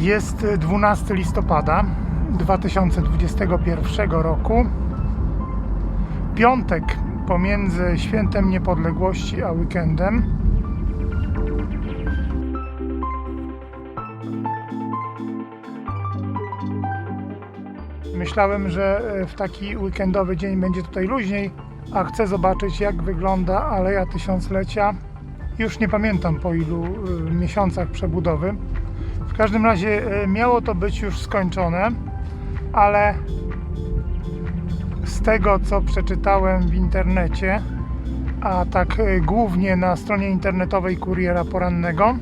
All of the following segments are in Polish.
Jest 12 listopada 2021 roku. Piątek pomiędzy świętem niepodległości a weekendem. Myślałem, że e, w taki weekendowy dzień będzie tutaj luźniej, a chcę zobaczyć jak wygląda Aleja Tysiąclecia. Już nie pamiętam po ilu e, miesiącach przebudowy. W każdym razie e, miało to być już skończone, ale z tego co przeczytałem w internecie, a tak e, głównie na stronie internetowej Kuriera Porannego,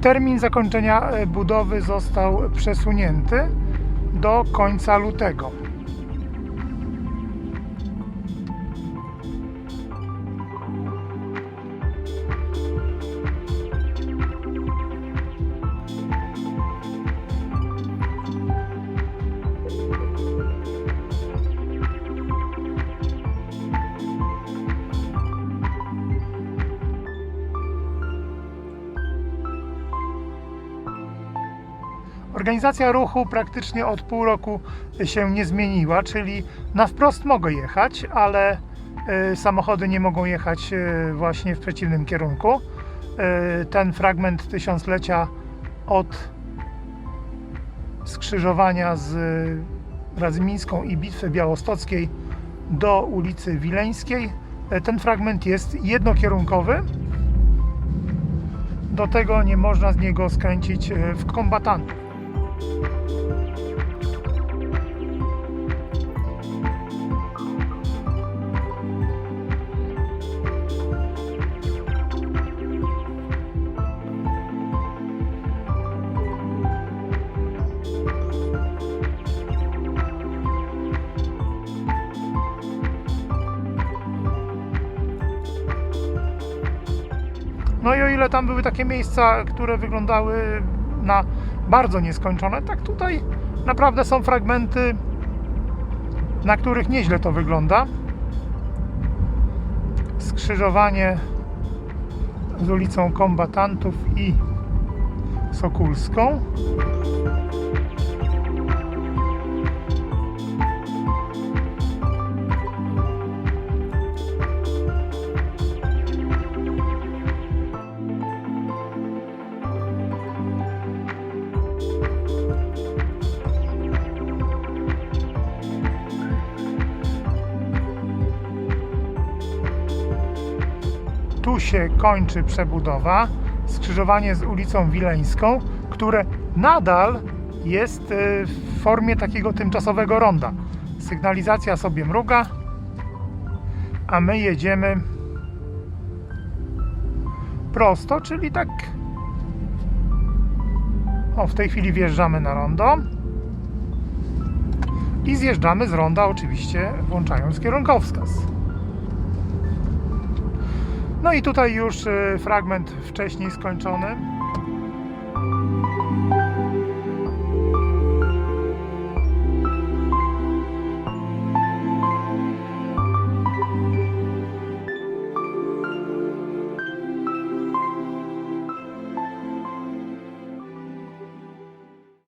termin zakończenia e, budowy został przesunięty do końca lutego. Organizacja ruchu praktycznie od pół roku się nie zmieniła, czyli na wprost mogę jechać, ale y, samochody nie mogą jechać y, właśnie w przeciwnym kierunku. Y, Ten fragment tysiąclecia od skrzyżowania z Radzymińską i Bitwy Białostockiej do ulicy Wileńskiej. Ten fragment jest jednokierunkowy. Do tego nie można z niego skręcić w kombatantów. No i o ile tam były takie miejsca, które wyglądały na bardzo nieskończone, tak tutaj naprawdę są fragmenty, na których nieźle to wygląda. Skrzyżowanie z ulicą Kombatantów i Sokulską. Tu się kończy przebudowa, skrzyżowanie z ulicą Wileńską, które nadal jest y, w formie takiego tymczasowego ronda. Sygnalizacja sobie mruga, a my jedziemy prosto, czyli tak. O, w tej chwili wjeżdżamy na rondo i zjeżdżamy z ronda, oczywiście włączając kierunkowskaz. No i tutaj już y, fragment wcześniej skończony.